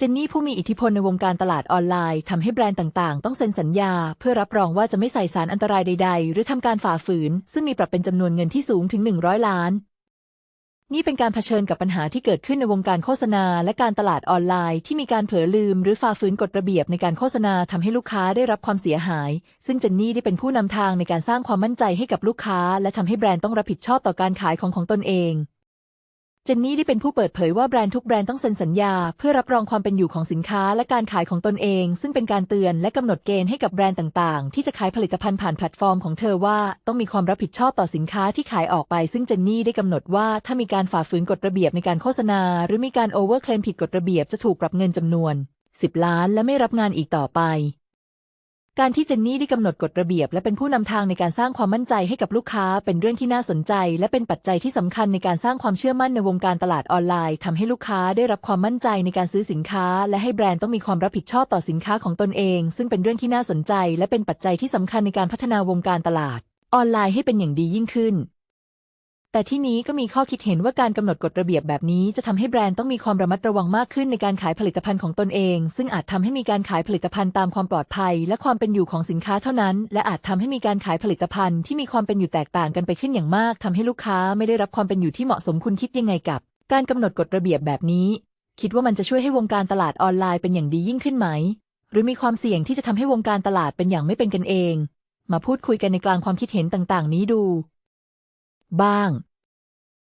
เจนนี่ผู้มีอิทธิพลในวงการตลาดออนไลน์ทำให้แบรนด์ต่างๆ ต้องเซ็นสัญญา เพื่อรับรองว่าจะไม่ใส่สารอันตรายใด ๆ หรือทำการฝ่าฝืน ซึ่งมีปรับเป็นจำนวนเงินที่สูงถึง 100 ล้าน นี่เป็นการเผชิญกับปัญหาที่เกิดขึ้นในวงการโฆษณา และการตลาดออนไลน์ ที่มีการเผลอลืม หรือฝ่าฝืนกฎระเบียบในการโฆษณาทำให้ลูกค้าได้รับความเสียหาย ซึ่งเจนนี่ได้เป็นผู้นำทางในการสร้างความมั่นใจให้กับลูกค้า และทำให้แบรนด์ต้องรับผิดชอบต่อการขายของของตนเอง เจนนี่ได้เป็นผู้เปิดเผยว่าแบรนด์ทุกแบรนด์ต้องเซ็นสัญญา เพื่อรับรองความเป็นอยู่ของสินค้าและการขายของตนเอง ซึ่งเป็นการเตือนและกำหนดเกณฑ์ให้กับแบรนด์ต่างๆ ที่จะขายผลิตภัณฑ์ผ่านแพลตฟอร์มของเธอว่าต้องมีความรับผิดชอบต่อสินค้าที่ขายออกไป ซึ่งเจนนี่ได้กำหนดว่าถ้ามีการฝ่าฝืนกฎระเบียบในการโฆษณา หรือมีการโอเวอร์เคลมผิดกฎระเบียบจะถูกปรับเงินจำนวน 10 ล้าน และไม่รับงานอีกต่อไป การที่เจนนี่ได้กำหนดกฎระเบียบ และเป็นผู้นำทางในการสร้างความมั่นใจให้กับลูกค้า เป็นเรื่องที่น่าสนใจ และเป็นปัจจัยที่สำคัญในการสร้างความเชื่อมั่นในวงการตลาดออนไลน์ทำให้ลูกค้าได้รับความมั่นใจในการซื้อสินค้า และให้แบรนด์ต้องมีความรับผิดชอบต่อสินค้าของตนเอง ซึ่งเป็นเรื่องที่น่าสนใจ และเป็นปัจจัยที่สำคัญในการพัฒนาวงการตลาด ออนไลน์ให้เป็นอย่างดียิ่งขึ้น แต่ที่นี้ก็มีข้อคิดเห็นว่าการกำหนดกฎระเบียบแบบนี้จะทำให้แบรนด์ต้องมีความระมัดระวังมากขึ้นในการขายผลิตภัณฑ์ของตนเอง ซึ่งอาจทำให้มีการขายผลิตภัณฑ์ตามความปลอดภัย และความเป็นอยู่ของสินค้าเท่านั้น และอาจทำให้มีการขายผลิตภัณฑ์ที่มีความเป็นอยู่แตกต่างกันไปขึ้นอย่างมากทำให้ลูกค้าไม่ได้รับความเป็นอยู่ที่เหมาะสมคุณคิดยังไงกับ การกำหนดกฎระเบียบแบบนี้ คิดว่ามันจะช่วยให้วงการตลาดออนไลน์เป็นอย่างดียิ่งขึ้นไหม หรือมีความเสี่ยงที่จะทำให้วงการตลาดเป็นอย่างไม่เป็นกันเอง มาพูดคุยกันในกลางความคิดเห็นต่าง ๆ นี้ดู บ้าง